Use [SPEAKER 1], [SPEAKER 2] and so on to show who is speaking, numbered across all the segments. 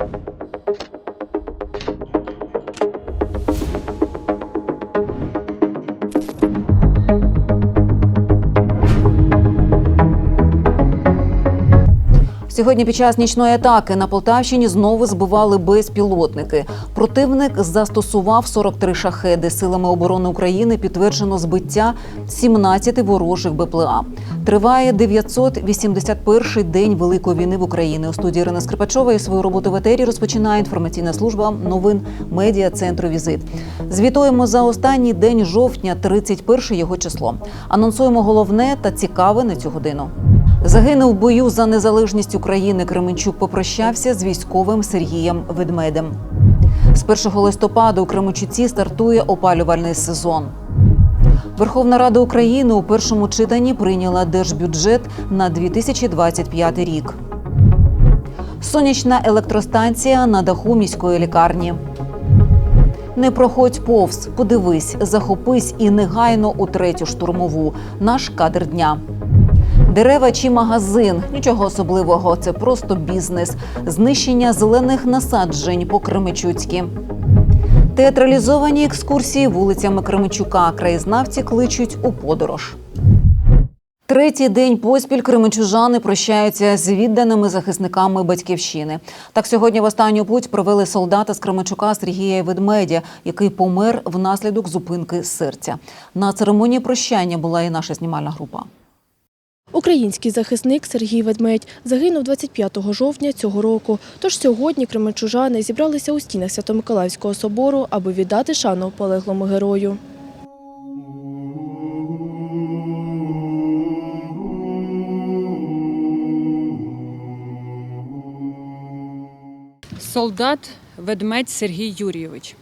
[SPEAKER 1] you Сьогодні під час нічної атаки на Полтавщині знову збивали безпілотники. Противник застосував 43 шахеди. Силами оборони України підтверджено збиття 17 ворожих БПЛА. Триває 981-й день Великої війни в Україні. У студії Ірина Скрипачова і свою роботу в етері розпочинає інформаційна служба новин медіа центру Візит. Звітуємо за останній день жовтня, 31 його число. Анонсуємо головне та цікаве на цю годину. Загинув в бою за незалежність України. Кременчук попрощався з військовим Сергієм Ведмедем. З 1 листопада у Кременчуці стартує опалювальний сезон. Верховна Рада України у першому читанні прийняла держбюджет на 2025 рік. Сонячна електростанція на даху міської лікарні. Не проходь повз, подивись, захопись і негайно у третю штурмову. Наш кадр дня. Дерева чи магазин нічого особливого. Це просто бізнес. Знищення зелених насаджень по Кременчуцьки. Театралізовані екскурсії вулицями Кременчука. Краєзнавці кличуть у подорож. Третій день поспіль кременчужани прощаються з відданими захисниками батьківщини. Так сьогодні в останню путь провели солдата з Кременчука Сергія Ведмедя, який помер внаслідок зупинки серця. На церемонії прощання була і наша знімальна група.
[SPEAKER 2] Український захисник Сергій Ведмедь загинув 25 жовтня цього року. Тож сьогодні кременчужани зібралися у стінах Свято-Миколаївського собору, аби віддати шану полеглому герою.
[SPEAKER 3] Солдат Ведмедь Сергій Юрійович.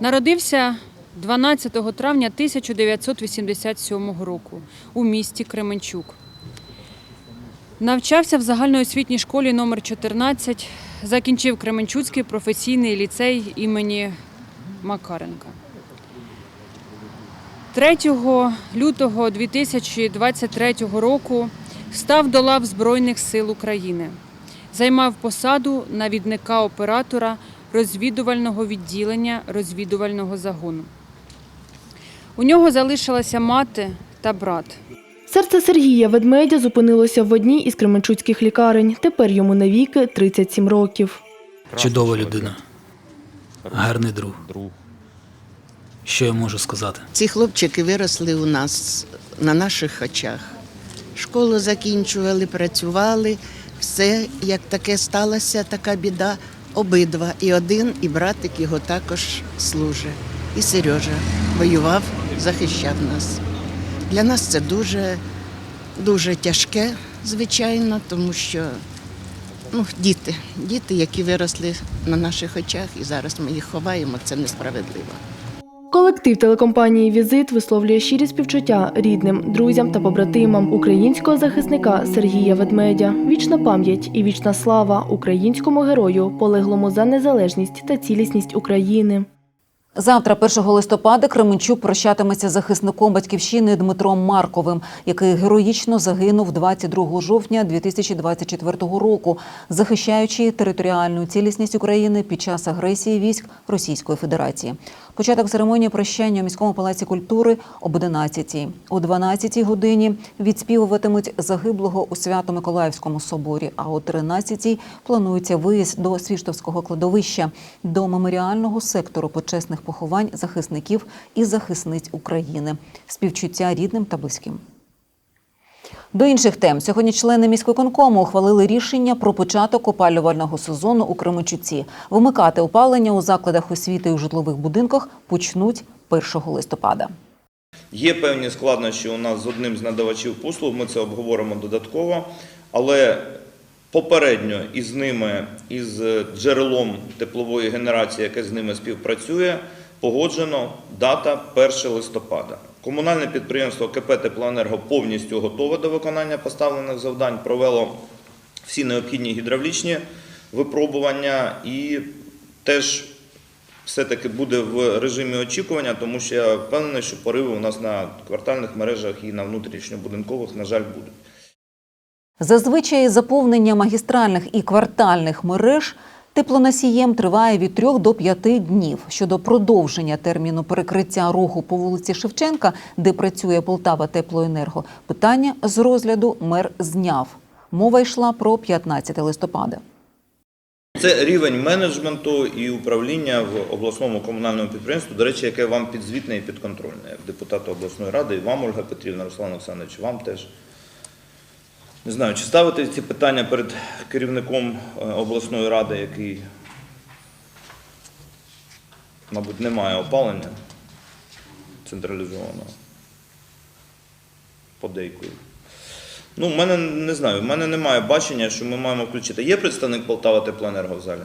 [SPEAKER 3] Народився 12 травня 1987 року у місті Кременчук. Навчався в загальноосвітній школі номер 14 закінчив Кременчуцький професійний ліцей імені Макаренка. 3 лютого 2023 року став до лав Збройних сил України. Займав посаду навідника оператора розвідувального відділення розвідувального загону. У нього залишилася мати та брат.
[SPEAKER 2] Серце Сергія Ведмедя зупинилося в одній із кременчуцьких лікарень. Тепер йому навіки 37 років.
[SPEAKER 4] Чудова людина. Гарний друг. Що я можу сказати?
[SPEAKER 5] Ці хлопчики виросли у нас на наших очах. Школу закінчували, працювали. Все, як таке сталося, така біда. Обидва. І один, і братик його також служить. І Сережа воював, захищав нас. Для нас це дуже, дуже тяжке, звичайно, тому що ну, діти, діти, які виросли на наших очах, і зараз ми їх ховаємо, це несправедливо.
[SPEAKER 2] Колектив телекомпанії Візит висловлює щирі співчуття рідним, друзям та побратимам українського захисника Сергія Ведмедя. Вічна пам'ять і вічна слава українському герою, полеглому за незалежність та цілісність України.
[SPEAKER 1] Завтра, 1 листопада, Кременчук прощатиметься захисником батьківщини Дмитром Марковим, який героїчно загинув 22 жовтня 2024 року, захищаючи територіальну цілісність України під час агресії військ Російської Федерації. Початок церемонії прощання у міському палаці культури об 11-й. О 12-й годині відспівуватимуть загиблого у Свято-Миколаївському соборі. А о 13-й планується виїзд до Свіштовського кладовища, до меморіального сектору почесних поховань захисників і захисниць України. Співчуття рідним та близьким. До інших тем сьогодні члени міськвиконкому ухвалили рішення про початок опалювального сезону у Кременчуці. Вимикати опалення у закладах освіти і у житлових будинках почнуть 1 листопада.
[SPEAKER 6] Є певні складнощі у нас з одним з надавачів послуг, ми це обговоримо додатково, але попередньо із ними, із джерелом теплової генерації, яке з ними співпрацює, погоджено дата 1 листопада. Комунальне підприємство КП Теплоенерго повністю готове до виконання поставлених завдань, провело всі необхідні гідравлічні випробування і теж все-таки буде в режимі очікування, тому що я впевнений, що пориви у нас на квартальних мережах і на внутрішньобудинкових, на жаль, будуть.
[SPEAKER 1] Зазвичай заповнення магістральних і квартальних мереж Теплоносієм триває від 3 до 5 днів. Щодо продовження терміну перекриття руху по вулиці Шевченка, де працює Полтава Теплоенерго, питання з розгляду мер зняв. Мова йшла про 15 листопада.
[SPEAKER 6] Це рівень менеджменту і управління в обласному комунальному підприємстві, до речі, яке вам підзвітне і підконтрольне, як депутату обласної ради, і вам, Ольга Петрівна, Руслан Олександрович, вам теж. Не знаю, чи ставити ці питання перед керівником е, обласної ради, який, мабуть, не має опалення централізованого подейкою. Ну, в мене не знаю, в мене немає бачення, що ми маємо включити. Є представник Полтава Теплоенерго в залі?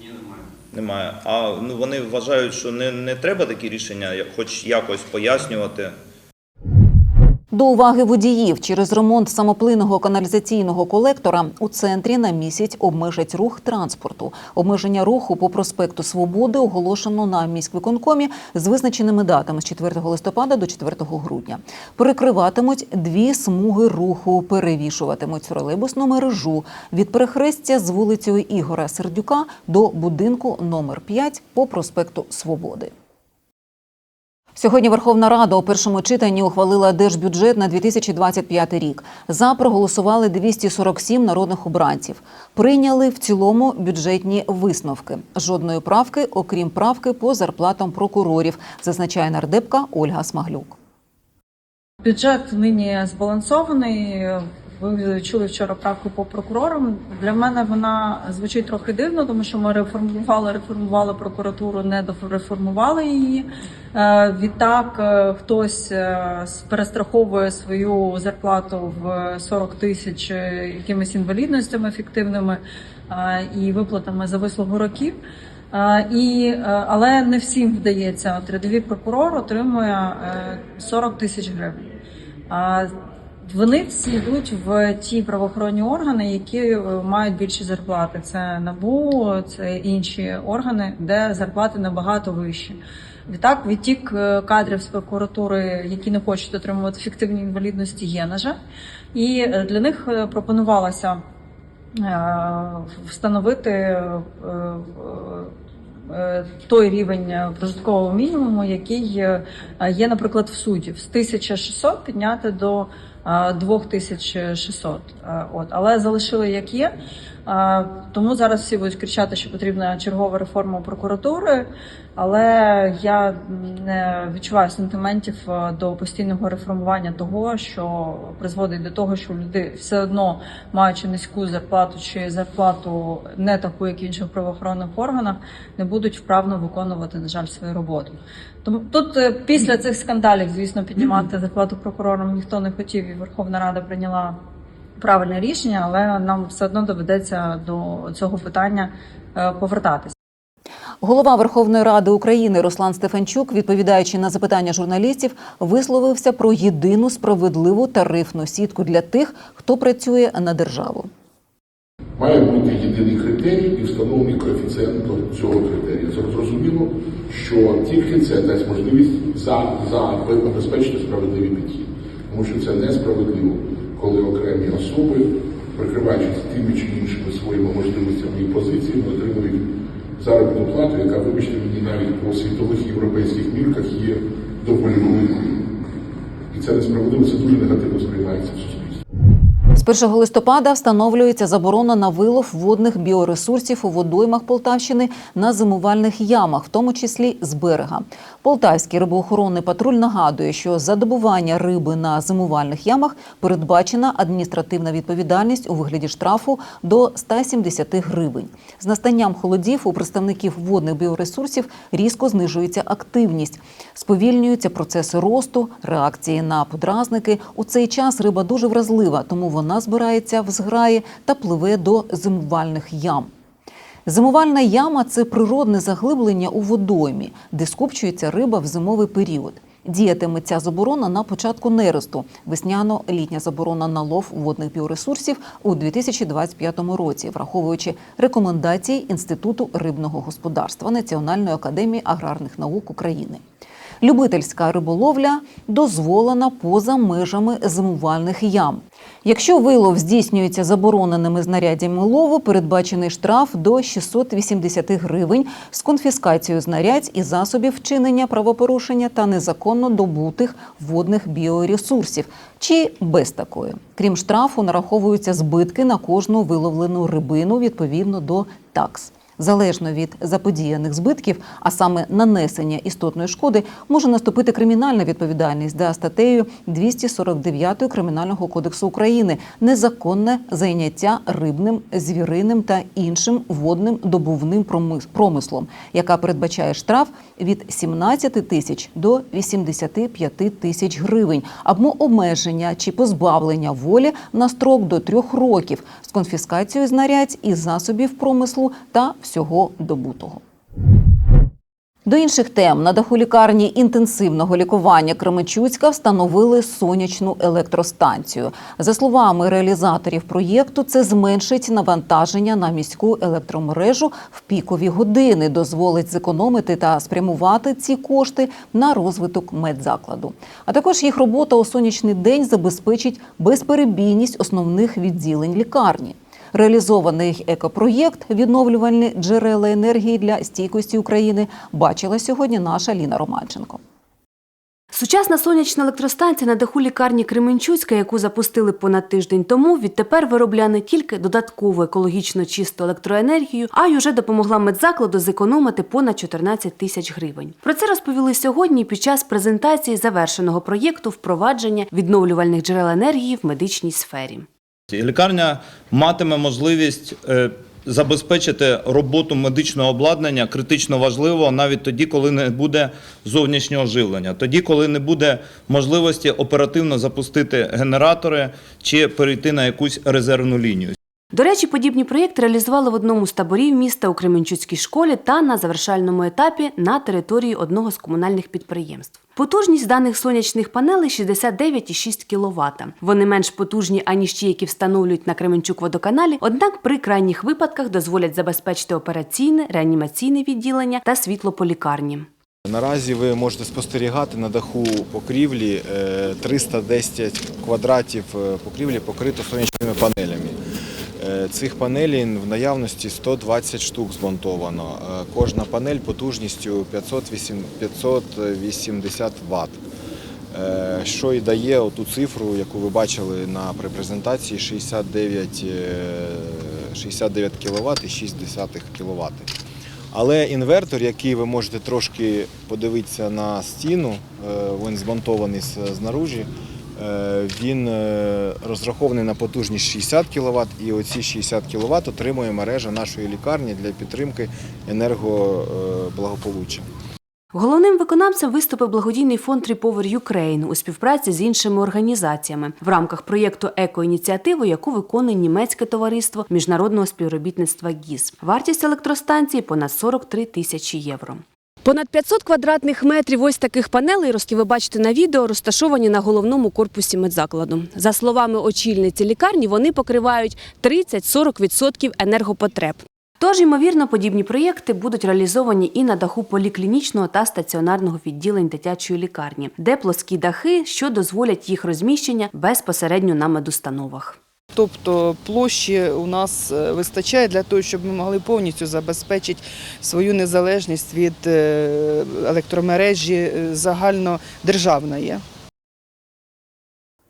[SPEAKER 6] Ні, немає. Немає. А ну, вони вважають, що не, не треба такі рішення, хоч якось пояснювати.
[SPEAKER 1] До уваги водіїв через ремонт самоплинного каналізаційного колектора у центрі на місяць обмежать рух транспорту. Обмеження руху по проспекту Свободи оголошено на міськвиконкомі з визначеними датами з 4 листопада до 4 грудня. Перекриватимуть дві смуги руху, перевішуватимуть тролейбусну мережу від перехрестя з вулицею Ігора Сердюка до будинку номер 5 по проспекту Свободи. Сьогодні Верховна Рада у першому читанні ухвалила держбюджет на 2025 рік. За проголосували 247 народних обранців. Прийняли в цілому бюджетні висновки. Жодної правки, окрім правки по зарплатам прокурорів, зазначає нардепка Ольга Смаглюк.
[SPEAKER 7] Бюджет нині збалансований. Ви чули вчора правку по прокурорам. Для мене вона звучить трохи дивно, тому що ми реформували, реформували прокуратуру, не дореформували її. Е, Відтак е, хтось е, перестраховує свою зарплату в 40 тисяч якимись інвалідностями фіктивними і виплатами за вислугу років. І, але не всім вдається. Рядовий прокурор отримує е, 40 тисяч гривень. Вони всі йдуть в ті правоохоронні органи, які е, мають більші зарплати. Це НАБУ, це інші органи, де зарплати набагато вищі. Відтак, відтік е, кадрів з прокуратури, які не хочуть отримувати фіктивні інвалідності, є на жаль. І е, для них пропонувалося встановити той рівень прожиткового мінімуму, який є, наприклад, в суддів. з 1600 підняти до 2600. Е, От, але залишили як є. Е, Тому зараз всі будуть кричати, що потрібна чергова реформа прокуратури, але я не відчуваю сентиментів е, до постійного реформування того, що призводить до того, що люди все одно, маючи низьку зарплату чи зарплату не таку, як в інших правоохоронних органах, не будуть вправно виконувати, на жаль, свою роботу. Тому тут після цих скандалів, звісно, піднімати зарплату прокурорам ніхто не хотів, і Верховна Рада прийняла правильне рішення, але нам все одно доведеться до цього питання е, повертатися.
[SPEAKER 1] Голова Верховної Ради України Руслан Стефанчук, відповідаючи на запитання журналістів, висловився про єдину справедливу тарифну сітку для тих, хто працює на державу.
[SPEAKER 8] Має бути єдиний критерій і встановлений коефіцієнт до цього критерія. Зрозуміло, що тільки це дасть можливість за, забезпечити справедливий підхід. Тому що це несправедливо, коли окремі особи, прикриваючись тими чи іншими своїми можливостями і позиціями, отримують заробітну плату, яка, вибачте мені, навіть по світових європейських мірках є доволі великою. І це несправедливо, це дуже негативно сприймається в суспільстві.
[SPEAKER 1] З 1 листопада встановлюється заборона на вилов водних біоресурсів у водоймах Полтавщини на зимувальних ямах, в тому числі з берега. Полтавський рибоохоронний патруль нагадує, що за добування риби на зимувальних ямах передбачена адміністративна відповідальність у вигляді штрафу до 170 гривень. З настанням холодів у представників водних біоресурсів різко знижується активність, сповільнюються процеси росту, реакції на подразники. У цей час риба дуже вразлива, тому вона збирається в зграї та пливе до зимувальних ям. Зимувальна яма це природне заглиблення у водоймі, де скупчується риба в зимовий період. Діятиме ця заборона на початку нересту. Весняно-літня заборона на лов водних біоресурсів у 2025 році, враховуючи рекомендації Інституту рибного господарства Національної академії аграрних наук України. Любительська риболовля дозволена поза межами зимувальних ям. Якщо вилов здійснюється забороненими знаряддями лову, передбачений штраф до 680 гривень з конфіскацією знарядь і засобів вчинення правопорушення та незаконно добутих водних біоресурсів чи без такої. Крім штрафу, нараховуються збитки на кожну виловлену рибину відповідно до такс. Залежно від заподіяних збитків, а саме нанесення істотної шкоди, може наступити кримінальна відповідальність за статтею 249 Кримінального кодексу України незаконне зайняття рибним, звіриним та іншим водним добувним промис- промислом, яка передбачає штраф від 17 тисяч до 85 тисяч гривень, або обмеження чи позбавлення волі на строк до трьох років з конфіскацією знарядь і засобів промислу та всього добутого. До інших тем на даху лікарні інтенсивного лікування Кременчуцька встановили сонячну електростанцію. За словами реалізаторів проєкту, це зменшить навантаження на міську електромережу в пікові години, дозволить зекономити та спрямувати ці кошти на розвиток медзакладу. А також їх робота у сонячний день забезпечить безперебійність основних відділень лікарні. Реалізований екопроєкт відновлювальні джерела енергії для стійкості України бачила сьогодні наша Ліна Романченко.
[SPEAKER 9] Сучасна сонячна електростанція на даху лікарні Кременчуцька, яку запустили понад тиждень тому, відтепер виробляє не тільки додаткову екологічно чисту електроенергію, а й уже допомогла медзакладу зекономити понад 14 тисяч гривень. Про це розповіли сьогодні під час презентації завершеного проєкту впровадження відновлювальних джерел енергії в медичній сфері.
[SPEAKER 6] Лікарня матиме можливість е, забезпечити роботу медичного обладнання критично важливо навіть тоді, коли не буде зовнішнього живлення, тоді, коли не буде можливості оперативно запустити генератори чи перейти на якусь резервну лінію.
[SPEAKER 9] До речі, подібні проєкти реалізували в одному з таборів міста у Кременчуцькій школі та на завершальному етапі на території одного з комунальних підприємств. Потужність даних сонячних панелей 69,6 кВт. Вони менш потужні, аніж ті, які встановлюють на Кременчук водоканалі, однак при крайніх випадках дозволять забезпечити операційне, реанімаційне відділення та світло по лікарні.
[SPEAKER 10] Наразі ви можете спостерігати на даху покрівлі е, 310 квадратів е, покрівлі покрито сонячними панелями. Е, Цих панелей в наявності 120 штук змонтовано. Е, Кожна панель потужністю 580 Вт. Е, Що і дає оту цифру, яку ви бачили на презентації 69, е, 69 кВт і 6 кВт. Але інвертор, який ви можете трошки подивитися на стіну, він змонтований знаружі, він е, розрахований на потужність 60 кВт, і оці 60 кВт отримує мережа нашої лікарні для підтримки енергоблагополуччя.
[SPEAKER 9] Головним виконавцем виступив благодійний фонд Repower Ukraine у співпраці з іншими організаціями в рамках проєкту Екоініціативи, яку виконує німецьке товариство міжнародного співробітництва ГІС. Вартість електростанції понад 43 тисячі євро. Понад 500 квадратних метрів ось таких панелей, які ви бачите на відео, розташовані на головному корпусі медзакладу. За словами очільниці лікарні, вони покривають 30-40% енергопотреб. Тож, ймовірно, подібні проєкти будуть реалізовані і на даху поліклінічного та стаціонарного відділень дитячої лікарні, де плоскі дахи, що дозволять їх розміщення безпосередньо на медустановах.
[SPEAKER 11] Тобто площі у нас е, вистачає для того, щоб ми могли повністю забезпечити свою незалежність від е, електромережі е, загальнодержавної.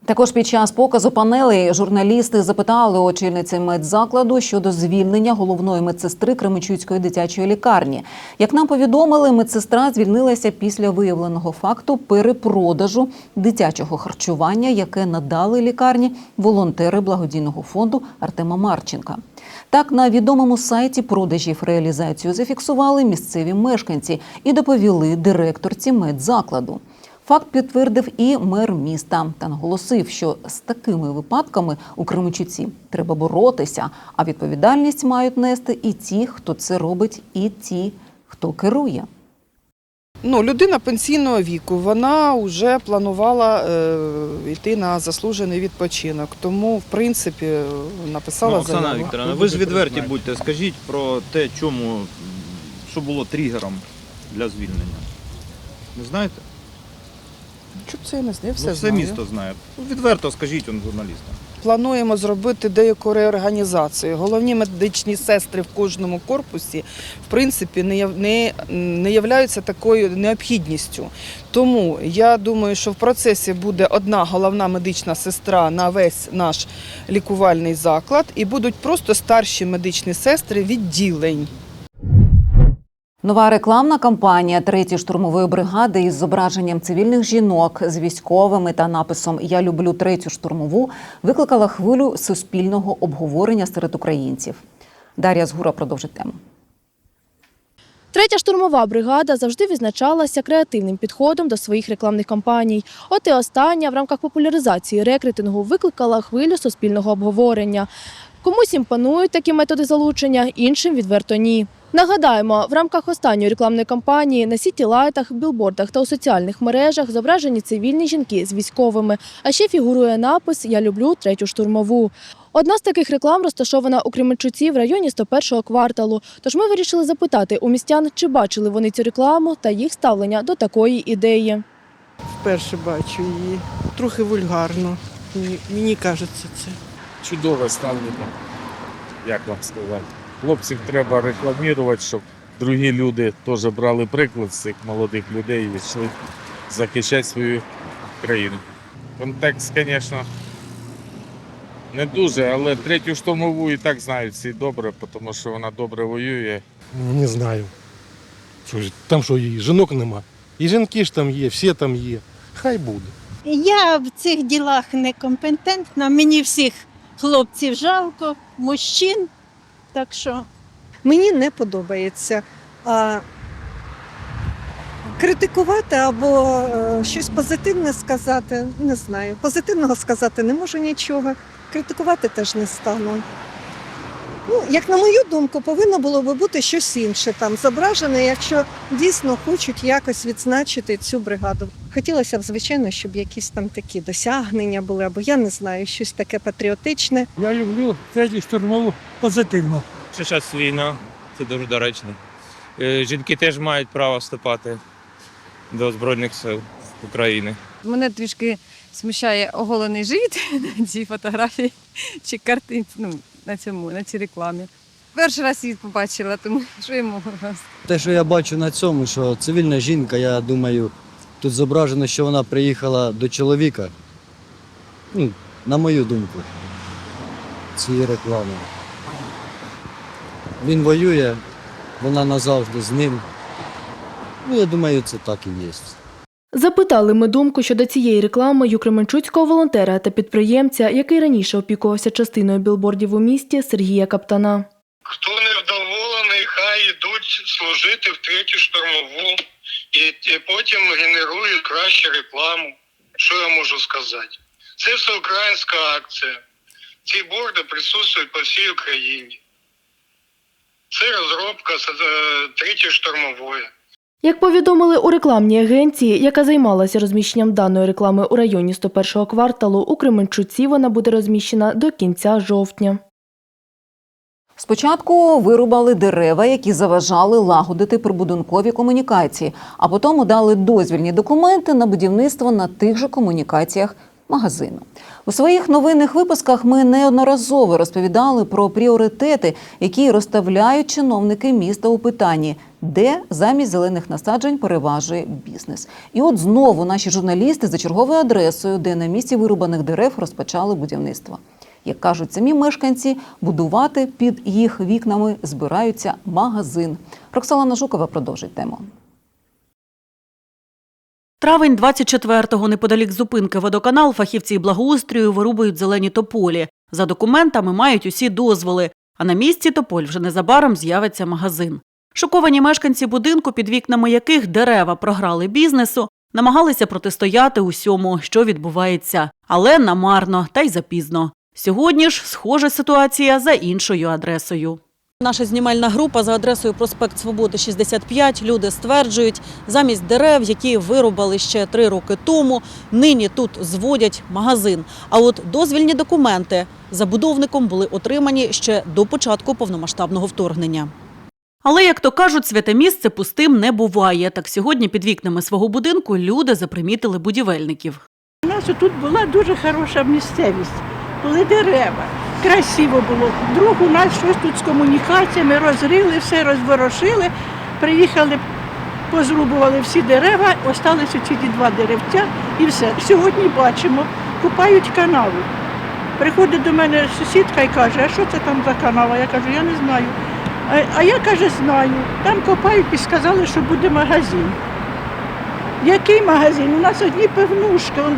[SPEAKER 1] Також під час показу панелей журналісти запитали очільниці медзакладу щодо звільнення головної медсестри Кременчуцької дитячої лікарні. Як нам повідомили, медсестра звільнилася після виявленого факту перепродажу дитячого харчування, яке надали лікарні волонтери благодійного фонду Артема Марченка. Так, на відомому сайті продажів реалізацію зафіксували місцеві мешканці і доповіли директорці медзакладу. Факт підтвердив і мер міста та наголосив, що з такими випадками у Кременчуці треба боротися, а відповідальність мають нести і ті, хто це робить, і ті, хто керує.
[SPEAKER 11] Ну, людина пенсійного віку, вона вже планувала е, йти на заслужений відпочинок. Тому, в принципі, написала
[SPEAKER 12] Ну, Оксана
[SPEAKER 11] заяву.
[SPEAKER 12] Вікторовна, ви ж відверті будьте. Скажіть про те, чому, що було тригером для звільнення. Не знаєте?
[SPEAKER 11] Чоб це я не знаю, я все
[SPEAKER 12] Ну, все
[SPEAKER 11] знаю.
[SPEAKER 12] місто знає. Ну, Відверто скажіть он журналістам.
[SPEAKER 11] Плануємо зробити деяку реорганізацію. Головні медичні сестри в кожному корпусі, в принципі, не, не, не являються такою необхідністю. Тому я думаю, що в процесі буде одна головна медична сестра на весь наш лікувальний заклад, і будуть просто старші медичні сестри відділень.
[SPEAKER 1] Нова рекламна кампанія третьої штурмової бригади із зображенням цивільних жінок з військовими та написом Я люблю третю штурмову викликала хвилю суспільного обговорення серед українців. Дар'я Згура продовжить тему.
[SPEAKER 2] Третя штурмова бригада завжди відзначалася креативним підходом до своїх рекламних кампаній. От і остання в рамках популяризації рекрутингу викликала хвилю суспільного обговорення. Комусь імпонують такі методи залучення, іншим відверто ні. Нагадаємо, в рамках останньої рекламної кампанії на сіті-лайтах, білбордах та у соціальних мережах зображені цивільні жінки з військовими, а ще фігурує напис Я люблю третю штурмову. Одна з таких реклам розташована у Кременчуці в районі 101-го кварталу. Тож ми вирішили запитати у містян, чи бачили вони цю рекламу та їх ставлення до такої ідеї.
[SPEAKER 13] Вперше бачу її. Трохи вульгарно. Мені, мені кажеться це.
[SPEAKER 14] Чудове ставлення. Як вам сказати? Хлопців треба рекламувати, щоб другі люди теж брали приклад з цих молодих людей і йшли захищати свою країну. Контекст, звісно, не дуже, але третю штурмову і так знають всі добре, тому що вона добре воює.
[SPEAKER 15] Не знаю. Що ж, там що і жінок нема. І жінки ж там є, всі там є. Хай буде.
[SPEAKER 16] Я в цих ділах некомпетентна. Мені всіх хлопців жалко, мужчин. Так що мені не подобається. А критикувати або е, щось позитивне сказати, не знаю. Позитивного сказати не можу нічого. Критикувати теж не стану. Ну, як на мою думку, повинно було би бути щось інше там зображене, якщо дійсно хочуть якось відзначити цю бригаду. Хотілося б, звичайно, щоб якісь там такі досягнення були, або я не знаю, щось таке патріотичне.
[SPEAKER 17] Я люблю третю штурмову позитивно.
[SPEAKER 18] Що зараз війна, це дуже доречно. Е, Жінки теж мають право вступати до Збройних сил України.
[SPEAKER 3] Мене трішки смущає оголений живіт на цій фотографії чи картинці, ну, на цьому, на цій рекламі. Перший раз її побачила, тому що я можу.
[SPEAKER 19] Те, що я бачу на цьому, що цивільна жінка, я думаю, тут зображено, що вона приїхала до чоловіка. Ну, на мою думку, цієї реклами. Він воює, вона назавжди з ним. Ну, я думаю, це так і є.
[SPEAKER 2] Запитали ми думку щодо цієї реклами кременчуцького волонтера та підприємця, який раніше опікувався частиною білбордів у місті Сергія Каптана.
[SPEAKER 20] Хто не вдоволений, хай йдуть служити в третю штурмову і, потім генерують кращу рекламу. Що я можу сказати? Це всеукраїнська акція. Ці борди присутствують по всій Україні. Це розробка е, третьої штурмової.
[SPEAKER 2] Як повідомили у рекламній агенції, яка займалася розміщенням даної реклами у районі 101-го кварталу, у Кременчуці вона буде розміщена до кінця жовтня.
[SPEAKER 1] Спочатку вирубали дерева, які заважали лагодити прибудинкові комунікації, а потім дали дозвільні документи на будівництво на тих же комунікаціях магазину. У своїх новинних випусках ми неодноразово розповідали про пріоритети, які розставляють чиновники міста у питанні, де замість зелених насаджень переважує бізнес. І от знову наші журналісти за черговою адресою, де на місці вирубаних дерев розпочали будівництво. Як кажуть самі мешканці, будувати під їх вікнами збираються магазин. Роксалана Жукова продовжить тему.
[SPEAKER 21] Травень 24-го неподалік зупинки водоканал фахівці благоустрою вирубують зелені тополі. За документами мають усі дозволи, а на місці тополь вже незабаром з'явиться магазин. Шоковані мешканці будинку, під вікнами яких дерева програли бізнесу, намагалися протистояти усьому, що відбувається, але намарно та й запізно. Сьогодні ж схожа ситуація за іншою адресою.
[SPEAKER 22] Наша знімальна група за адресою проспект Свободи 65. Люди стверджують, замість дерев, які вирубали ще три роки тому, нині тут зводять магазин. А от дозвільні документи забудовником були отримані ще до початку повномасштабного вторгнення.
[SPEAKER 21] Але, як то кажуть, святе місце пустим не буває. Так сьогодні під вікнами свого будинку люди запримітили будівельників.
[SPEAKER 17] У нас тут була дуже хороша місцевість, були дерева, красиво було. Друг у нас щось тут з комунікаціями розрили, все розворошили. Приїхали, позрубували всі дерева, осталися ці два деревця і все. Сьогодні бачимо, купають канаву. Приходить до мене сусідка і каже, а що це там за канава? Я кажу, я не знаю. А, а я каже, знаю. Там копають і сказали, що буде магазин. Який магазин? У нас одні пивнушки, он,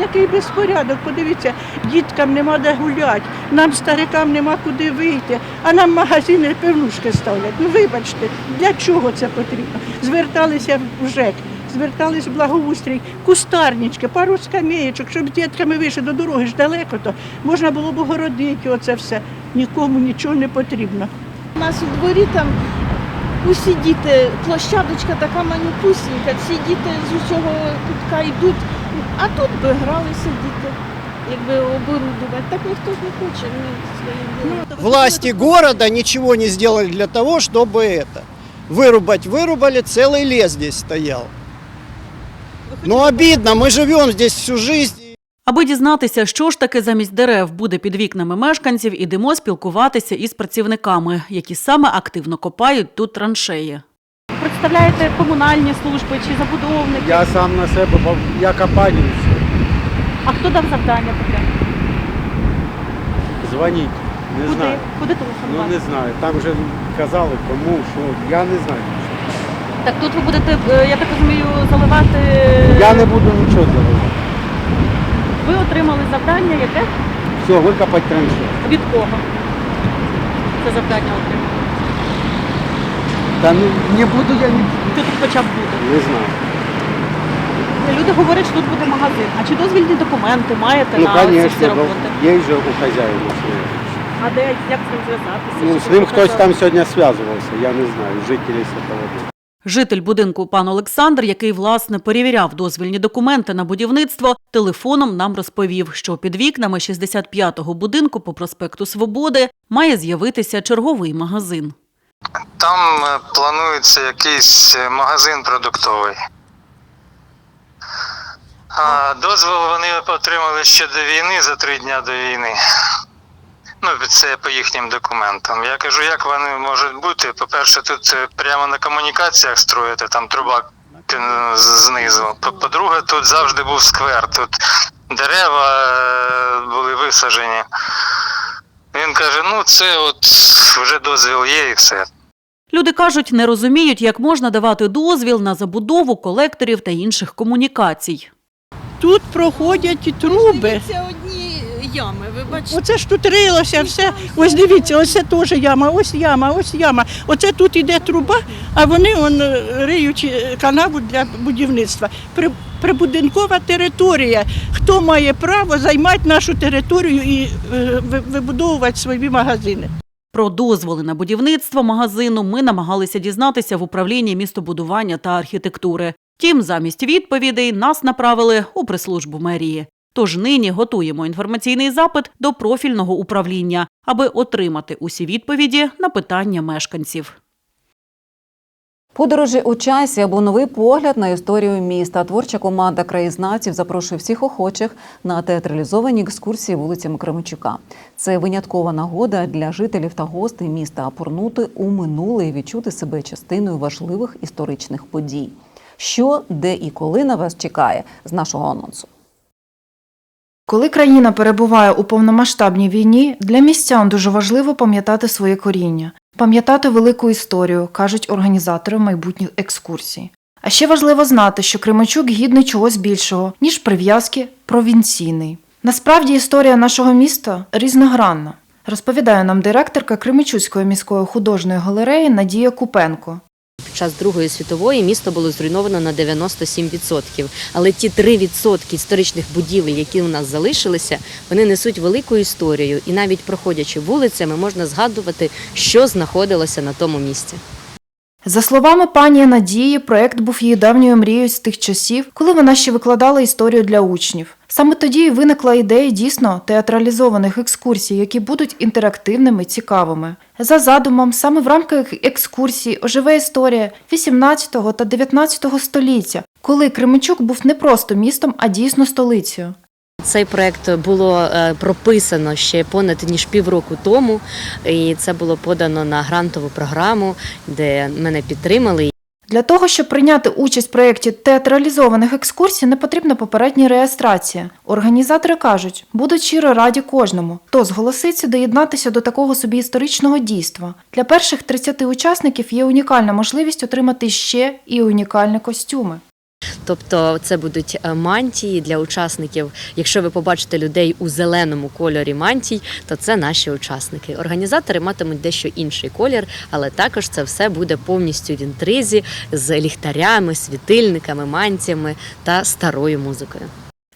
[SPEAKER 17] який безпорядок. Подивіться, діткам нема де гуляти, нам, старикам, нема куди вийти, а нам магазини пивнушки ставлять. Ну вибачте, для чого це потрібно? Зверталися в ЖЕК, звертались в благоустрій, кустарнички, пару скамеєчок, щоб з дітками вийшли до дороги ж далеко, то можна було б огородити оце все. Нікому нічого не потрібно.
[SPEAKER 23] У нас у дворі там усі діти, площадочка така манюпусінька, всі діти з усього кутка йдуть, а тут би гралися діти, якби оборудувати. Так ніхто ж не хоче. Ми своїм ділом.
[SPEAKER 24] Власти города ничего не сделали для того, чтобы это вырубать. Вырубали, целый лес здесь стоял. Ну обидно, мы живем здесь всю жизнь.
[SPEAKER 21] Аби дізнатися, що ж таки замість дерев буде під вікнами мешканців, ідемо спілкуватися із працівниками, які саме активно копають тут траншеї.
[SPEAKER 22] Представляєте комунальні служби чи забудовники?
[SPEAKER 25] Я сам на себе, бо я копаю все.
[SPEAKER 22] А хто дав завдання таке?
[SPEAKER 25] Дзвоніть. Не
[SPEAKER 22] Куди?
[SPEAKER 25] знаю.
[SPEAKER 22] Куди
[SPEAKER 25] Ну
[SPEAKER 22] телефонувати?
[SPEAKER 25] не знаю. Там вже казали, кому, що. Я не знаю.
[SPEAKER 22] Так тут ви будете, е, я так розумію, заливати.
[SPEAKER 25] Я не буду нічого зробити.
[SPEAKER 22] Ви отримали завдання, яке?
[SPEAKER 25] Все, викопати траншею.
[SPEAKER 22] Від кого? Це завдання отримали.
[SPEAKER 25] Та ну не буду я ні.
[SPEAKER 22] Хто тут почав бути?
[SPEAKER 25] Не знаю.
[SPEAKER 22] Люди говорять, що тут буде магазин. А чи дозвільні документи маєте
[SPEAKER 25] Ну,
[SPEAKER 22] на ці всі роботи?
[SPEAKER 25] є вже у хазяїна своє.
[SPEAKER 22] А де як з ним зв'язатися?
[SPEAKER 25] Ну,
[SPEAKER 22] Чи
[SPEAKER 25] з ним хтось там сьогодні зв'язувався, я не знаю, жителі Святого Духа.
[SPEAKER 21] Житель будинку пан Олександр, який власне перевіряв дозвільні документи на будівництво, телефоном нам розповів, що під вікнами 65-го будинку по проспекту Свободи має з'явитися черговий магазин.
[SPEAKER 26] Там е, планується якийсь е, магазин продуктовий. А, дозвіл вони отримали ще до війни, за три дня до війни. Ну, це по їхнім документам. Я кажу, як вони можуть бути? По-перше, тут е, прямо на комунікаціях строїти, там труба знизу. По- По-друге, тут завжди був сквер, тут дерева е, були висаджені. Він каже: ну це от вже дозвіл є і все.
[SPEAKER 21] Люди кажуть, не розуміють, як можна давати дозвіл на забудову колекторів та інших комунікацій.
[SPEAKER 17] Тут проходять труби.
[SPEAKER 23] Ями, ви бачите.
[SPEAKER 17] Оце ж тут рилося все. Ось дивіться, ось це теж яма, ось яма, ось яма. Оце тут іде труба, а вони он, е, риють е, канаву для будівництва. При- Прибудинкова територія. Хто має право займати нашу територію і е, вибудовувати свої магазини?
[SPEAKER 21] Про дозволи на будівництво магазину ми намагалися дізнатися в управлінні містобудування та архітектури. Тім, замість відповідей нас направили у прес-службу мерії. Тож нині готуємо інформаційний запит до профільного управління, аби отримати усі відповіді на питання мешканців.
[SPEAKER 1] Подорожі у часі або новий погляд на історію міста. Творча команда краєзнавців запрошує всіх охочих на театралізовані екскурсії вулицями Кременчука. Це виняткова нагода для жителів та гостей міста порнути у минуле і відчути себе частиною важливих історичних подій. Що, де і коли на вас чекає з нашого анонсу.
[SPEAKER 27] Коли країна перебуває у повномасштабній війні, для містян дуже важливо пам'ятати своє коріння, пам'ятати велику історію, кажуть організатори майбутніх екскурсій. А ще важливо знати, що Кременчук гідний чогось більшого, ніж прив'язки провінційний. Насправді історія нашого міста різногранна, розповідає нам директорка Кременчуцької міської художньої галереї Надія Купенко.
[SPEAKER 28] Під час Другої світової місто було зруйновано на 97%. Але ті 3% історичних будівель, які у нас залишилися, вони несуть велику історію. І навіть проходячи вулицями, можна згадувати, що знаходилося на тому місці.
[SPEAKER 27] За словами пані Надії, проект був її давньою мрією з тих часів, коли вона ще викладала історію для учнів. Саме тоді і виникла ідея дійсно театралізованих екскурсій, які будуть інтерактивними, цікавими. За задумом, саме в рамках екскурсій оживе історія 18 та 19 століття, коли Кременчук був не просто містом, а дійсно столицею.
[SPEAKER 28] Цей проект було е, прописано ще понад ніж півроку тому, і це було подано на грантову програму, де мене підтримали.
[SPEAKER 27] Для того, щоб прийняти участь в проєкті театралізованих екскурсій, не потрібна попередня реєстрація. Організатори кажуть, будуть щиро раді кожному, хто зголоситься доєднатися до такого собі історичного дійства. Для перших 30 учасників є унікальна можливість отримати ще і унікальні костюми.
[SPEAKER 28] Тобто це будуть е, мантії для учасників. Якщо ви побачите людей у зеленому кольорі мантій, то це наші учасники. Організатори матимуть дещо інший колір, але також це все буде повністю в інтризі з ліхтарями, світильниками, мантіями та старою музикою.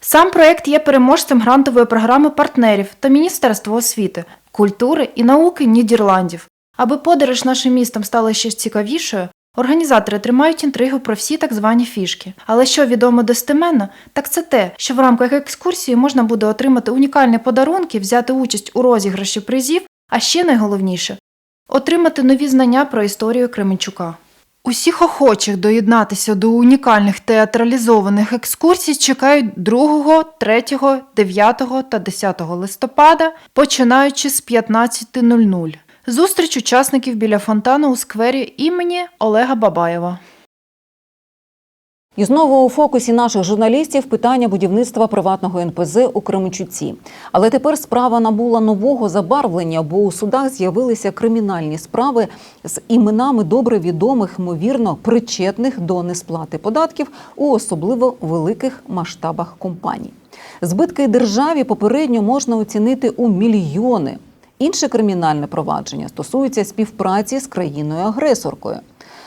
[SPEAKER 27] Сам проєкт є переможцем грантової програми партнерів та Міністерства освіти, культури і науки Нідерландів. Аби подорож нашим містом стала ще цікавішою, організатори тримають інтригу про всі так звані фішки. Але що відомо достеменно, так це те, що в рамках екскурсії можна буде отримати унікальні подарунки, взяти участь у розіграші призів, а ще найголовніше отримати нові знання про історію Кременчука. Усіх охочих доєднатися до унікальних театралізованих екскурсій чекають 2, 3, 9 та 10 листопада, починаючи з 15.00. Зустріч учасників біля фонтану у сквері імені Олега Бабаєва.
[SPEAKER 1] І знову у фокусі наших журналістів питання будівництва приватного НПЗ у Кременчуці. Але тепер справа набула нового забарвлення, бо у судах з'явилися кримінальні справи з іменами добре відомих, ймовірно, причетних до несплати податків у особливо великих масштабах компаній. Збитки державі попередньо можна оцінити у мільйони. Інше кримінальне провадження стосується співпраці з країною-агресоркою.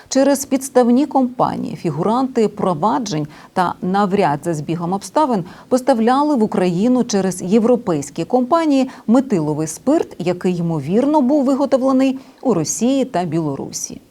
[SPEAKER 1] Через підставні компанії фігуранти проваджень та навряд за збігом обставин поставляли в Україну через європейські компанії метиловий спирт, який ймовірно був виготовлений у Росії та Білорусі.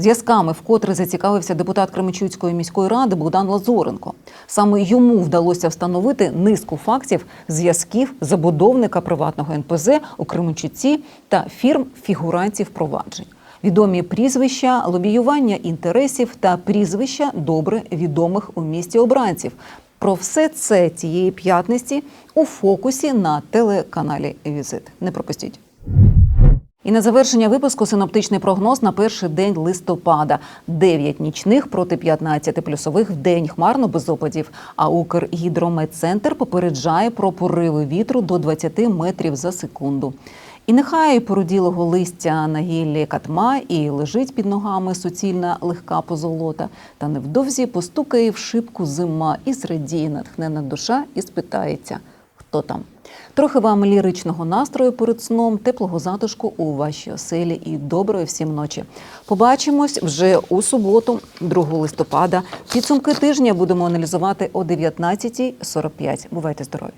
[SPEAKER 1] Зв'язками вкотре зацікавився депутат Кременчуцької міської ради Богдан Лазоренко. Саме йому вдалося встановити низку фактів зв'язків забудовника приватного НПЗ у Кременчуці та фірм фігурантів проваджень. Відомі прізвища, лобіювання інтересів та прізвища добре відомих у місті обранців. Про все це цієї п'ятниці у фокусі на телеканалі Візит. Не пропустіть. І на завершення випуску синоптичний прогноз на перший день листопада. 9 нічних проти 15 плюсових в день хмарно без опадів. А Укргідрометцентр попереджає про пориви вітру до 20 метрів за секунду. І нехай породілого листя на гіллі катма і лежить під ногами суцільна легка позолота, та невдовзі постукає в шибку зима і зрадіє натхнена душа і спитається, хто там. Трохи вам ліричного настрою перед сном, теплого затишку у вашій оселі і доброї всім ночі. Побачимось вже у суботу, 2 листопада. Підсумки тижня будемо аналізувати о 19.45. Бувайте здорові!